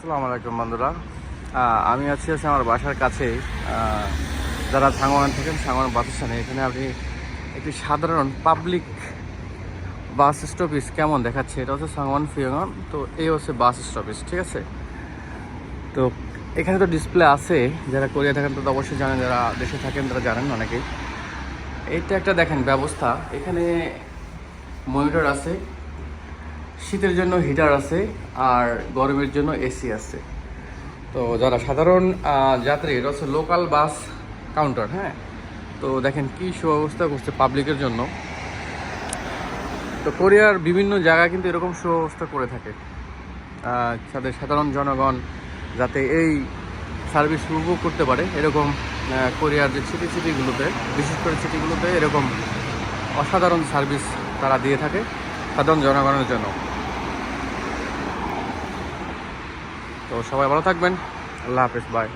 আসসালামু আলাইকুম বন্ধুরা। আমি আছি আছি আমার বাসার কাছে যারা সাংওয়ান থাকেন সাংওয়ান বাস স্ট্যান্ডে, এখানে আপনি একটি সাধারণ পাবলিক বাস স্টপেজ কেমন দেখাচ্ছে? এটা হচ্ছে সাংওয়ান ফিয়ঙ্গন তো এই হচ্ছে বাস স্টপেজ ঠিক আছে? তো এখানে তো ডিসপ্লে আছে। যারা কোরিয়া থাকেন তো অবশ্যই জানেন। যারা দেশে থাকেন, তারা জানেন অনেকেই। এইটা একটা দেখেন ব্যবস্থা। এখানে মনিটর আছে। শীতের জন্য হিটার আছে আর গরমের জন্য এসি আছে। তো যারা সাধারণ যাত্রী, এটা হচ্ছে লোকাল বাস কাউন্টার হ্যাঁ? তো দেখেন কি সুব্যবস্থা করছে পাবলিকের জন্য। তো কোরিয়ার বিভিন্ন জায়গায় কিন্তু এরকম সুব্যবস্থা করে থাকে। তাদের সাধারণ জনগণ যাতে এই সার্ভিস উপভোগ করতে পারে, এরকম কোরিয়ার যে সিটি সিটিগুলোতে বিশেষ করে সিটিগুলোতে এরকম অসাধারণ সার্ভিস তারা দিয়ে থাকে সাধারণ জনগণের জন্য। তো সবাই ভালো থাকবেন। আল্লাহ হাফিজ বাই